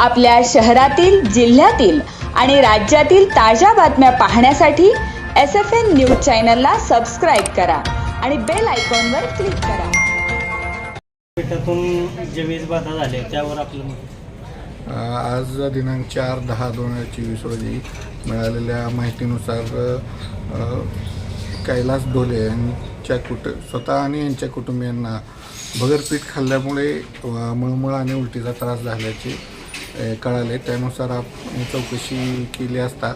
आपल्या शहरातील जिल्ह्यातील आणि राज्यातील ताज्या बातम्या पाहण्यासाठी एस एफ एन न्यूज चॅनलला सबस्क्राईब करा आणि बेल आयकॉनवर क्लिक करा. पेटातून जे वीज बाधा झाले त्यावर आपलं मत. आज दिनांक चार दहा दोन हजार चोवीस रोजी मिळालेल्या माहितीनुसार अ, कैलास डोले यांच्या कुट स्वतः आणि यांच्या कुटुंबियांना भगरपीठ खाल्ल्यामुळे अ, मळमळ आणि उलटीचा त्रास झाल्याचे कळाले. त्यानुसार आपण चौकशी केली असता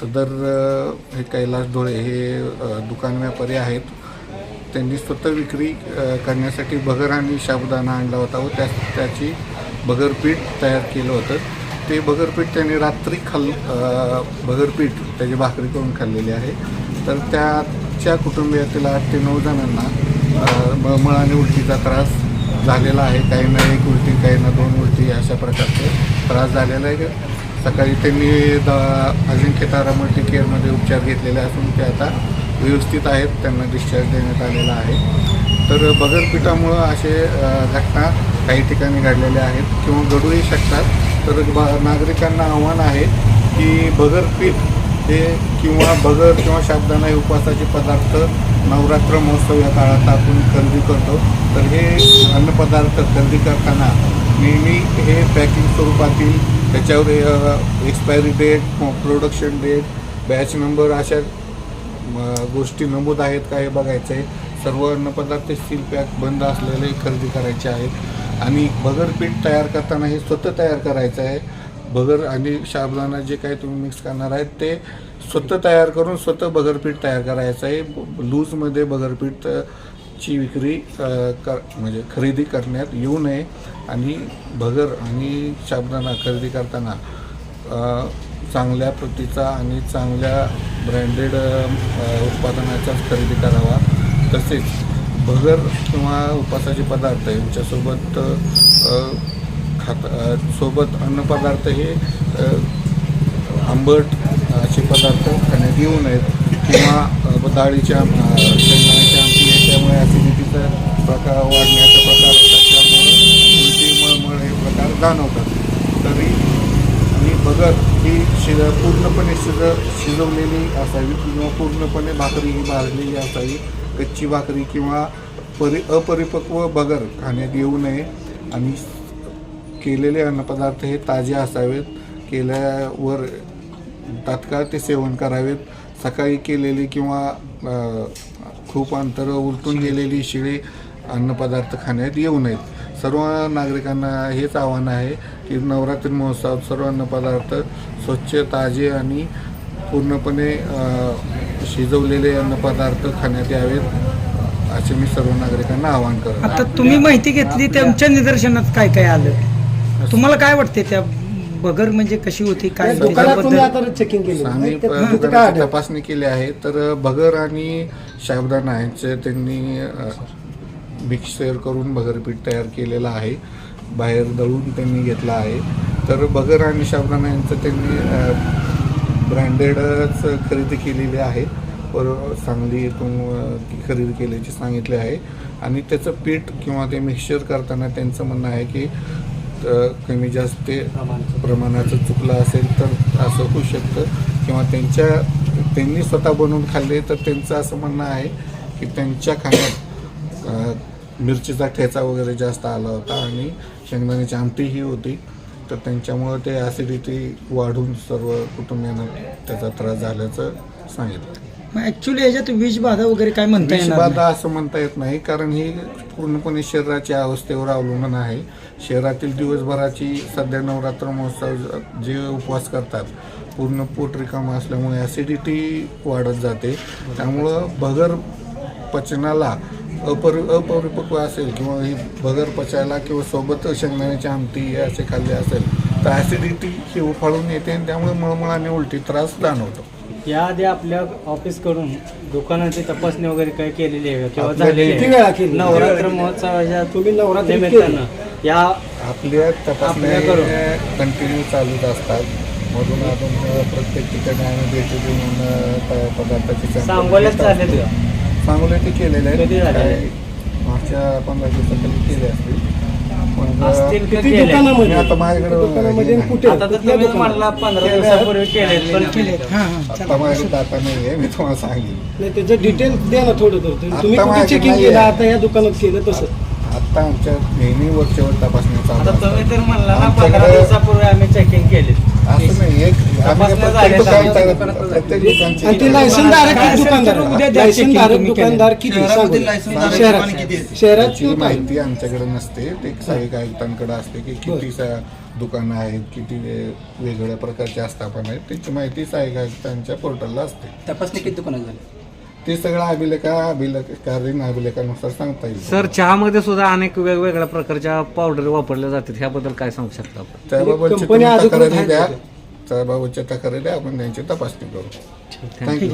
सदर हे कैलास डोळे हे दुकान व्यापारी आहेत. त्यांनी स्वतः विक्री करण्यासाठी भगर आणि साबुदाणा आणला होता व त्या त्याची भगरपीठ तयार केलं होतं. ते भगरपीठ त्यांनी रात्री खाल भगरपीठ त्याची भाकरी करून खाल्लेली आहे. तर त्याच्या कुटुंबियातील आठ ते नऊ जणांना मळाने आणि उलटीचा त्रास झालेला आहे. काहींना एक उलटी काहींना दोन उलटी अशा प्रकारचे त्रास झालेला आहे. सकाळी त्यांनी द अजिंक्य तारा मल्टी केअरमध्ये उपचार घेतलेले असून ते आता व्यवस्थित आहेत. त्यांना डिस्चार्ज देण्यात आलेला आहे. तर बगरपीठामुळं असे घटना काही ठिकाणी घडलेल्या आहेत किंवा घडूही शकतात. तर नागरिकांना आव्हान आहे की बगरपीठ हे किंवा बगर किंवा शाबदाना हे उपवासाचे पदार्थ नवरात्र महोत्सव या काळात आपण खरेदी करतो. तर हे अन्नपदार्थ खरेदी करताना नेहमी हे पॅकिंग स्वरूपातील त्याच्यावर expiry date production date batch number अशा गोष्टी नमूद आहेत का हे बघायचं आहे. सर्व अन्नपदार्थ सील पॅक बंद असलेले खरेदी करायचे आहेत. आणि भगर पीठ तयार करताना हे स्वतः तयार करायचं आहे. भगर आणि शाबदाना जे काही तुम्ही मिक्स करणार आहेत ते स्वतः तयार करून स्वतः भगरपीठ तयार करायचं आहे. लूजमध्ये भगरपीठ ची विक्री कर म्हणजे खरेदी करण्यात येऊ नये. आणि भगर आणि शाबदाना खरेदी करताना चांगल्या प्रतीचा आणि चांगल्या ब्रँडेड उत्पादनाचाच खरेदी करावा. तसेच भगर किंवा उपासाचे पदार्थ यांच्यासोबत खात सोबत अन्नपदार्थ हे आंबट असे पदार्थ खाण्यात येऊ नयेत. किंवा डाळीच्या आम- अ, आमटी याच्यामुळे ॲसिडिटीचा प्रकार वाढण्याचा प्रकार त्याच्यामुळे त्यामुळे उलटी मळमळ हे प्रकार जाणवतात. तरी आणि भगर ही शिज पूर्णपणे शिज शिजवलेली असावी किंवा पूर्णपणे भाकरी ही भाजलेली असावी. कच्ची भाकरी किंवा परि अपरिपक्व भगर खाण्यात येऊ नये. आणि केलेले अन्नपदार्थ हे ताजे असावेत केल्यावर तात्काळ ते सेवन करावेत. सकाळी केलेली किंवा खूप अंतर उलटून गेलेली शिळे अन्नपदार्थ खाण्यात येऊ नयेत. सर्व नागरिकांना हेच आव्हान आहे की नवरात्री महोत्सवात सर्व अन्नपदार्थ स्वच्छ ताजे आणि पूर्णपणे शिजवलेले अन्नपदार्थ खाण्यात यावेत असे मी सर्व नागरिकांना आवाहन करत. आता तुम्ही माहिती घेतली तुमच्या निदर्शनात काय काय आलं? तुम्हाला काय वाटते त्या बगर म्हणजे कशी होती काय चेकिंग आम्ही दुकानाची आढळलं? तपासणी केली आहे तर भगर आणि साबुदाणा यांचे त्यांनी मिक्सर करून भगरपीठ तयार केलेलं आहे बाहेर दळून त्यांनी घेतलं आहे. तर भगर आणि साबुदाणा यांचं त्यांनी ब्रँडेडच खरेदी केलेली आहे. पर सांगली इथून अ, खरेदी केल्याची सांगितले आहे. आणि त्याचं पीठ किंवा ते मिक्सचर करताना त्यांचं म्हणणं आहे की कमी जास्त ते प्रमाणाचं चुकलं असेल तर असं होऊ शकतं. किंवा त्यांच्या त्यांनी स्वतः बनवून खाल्ले तर त्यांचं असं म्हणणं आहे की त्यांच्या खाण्यात मिरचीचा ठेचा वगैरे जास्त आला होता आणि शेंगदाण्याची आमटीही होती. तर त्यांच्यामुळं ते ॲसिडिटी वाढून सर्व कुटुंबियांना त्याचा त्रास झाल्याचं सांगितलं. ऍक्च्युली याच्यात विष बाधा वगैरे काय म्हणता विषबाधा नाही. असं म्हणता येत नाही. कारण ही पूर्णपणे शरीराच्या अवस्थेवर अवलंबून आहे. शहरातील दिवसभराची सध्या नवरात्र महोत्सव जे उपवास करतात पूर्ण पोट रिकामा असल्यामुळे ॲसिडिटी वाढत जाते. त्यामुळं भगर पचनाला अपरि अपरिपक्व असेल किंवा ही भगर पचायला किंवा सोबत शेंगदाण्याची आमटी असे खाल्ले असेल तर ॲसिडिटी ही उफाळून येते आणि त्यामुळे मळमळाने उलटी त्रास जाणवतो. याआधी आपल्या ऑफिसकडून दुकानाची तपासणी वगैरे काही केलेली आहे? किंवा झालेली किती आहे वेळा केली? नवरात्र महोत्सवाच्या तुम्ही नवरात्री निमित्तानं या आपल्या तपासण्या आपल्याकडून. कंटिन्यू चालूच असतात मधून अजून प्रत्येक ठिकाणी आम्ही भेटी देऊन अ, प- पदार्थाची sample सांगोल्यात घेत झाले असतो. तुझ्या सांगोल्या ते केलेले कधी आहेत झाले? काही मागच्या पंधरा दिवसाखाली केले का किती केले? मी दुकानामध्ये. आता माझ्याकडे दुकानामध्ये आणि कुठे? आता तर कुठल्या तुम्ही दुकानात? म्हणला पंधरा दिवसापूर्वी केले पण केले हा हा आता माझ्याकडे नाही आहे मी तुम्हाला सांगेन. नाही त्याचं डिटेल द्या ना थोडं तर तुम्ही आता कुठे माझ्याकडे चेकिंग नाही केलं? आहे. आता या दुकानात केलं तसं. आता आमच्या नेहमी वरच्यावर तपासणी चालू आता तुम्ही. तर म्हणला ना आमच्याकडे- पंधरा दिवसापूर्वी आम्ही चेकिंग केले दुकान दुकान आहे? माहिती आमच्याकडे नसते. ते सहाय्यक आयुक्तांकडे असते की किती सा- दुकानं आहेत किती वेगवेगळ्या प्रकारच्या आस्थापना आहेत. त्याची माहिती सहाय्यक आयुक्तांच्या पोर्टलला असते. तपासणी किती दुकानात झाली? ते सगळं अभिलेखा अभिलेखकालीन अभिलेखानुसार सांगता येईल. सर चहामध्ये सुद्धा अनेक वेगवेगळ्या प्रकारच्या पावडर वापरल्या जातात. ह्याबद्दल काय सांगू शकता आपण? त्याबाबतची तुम्ही तक्रारी द्या? त्याबाबतच्या तक्रारी द्या. आपण त्यांची तपासणी करू. थँक्यू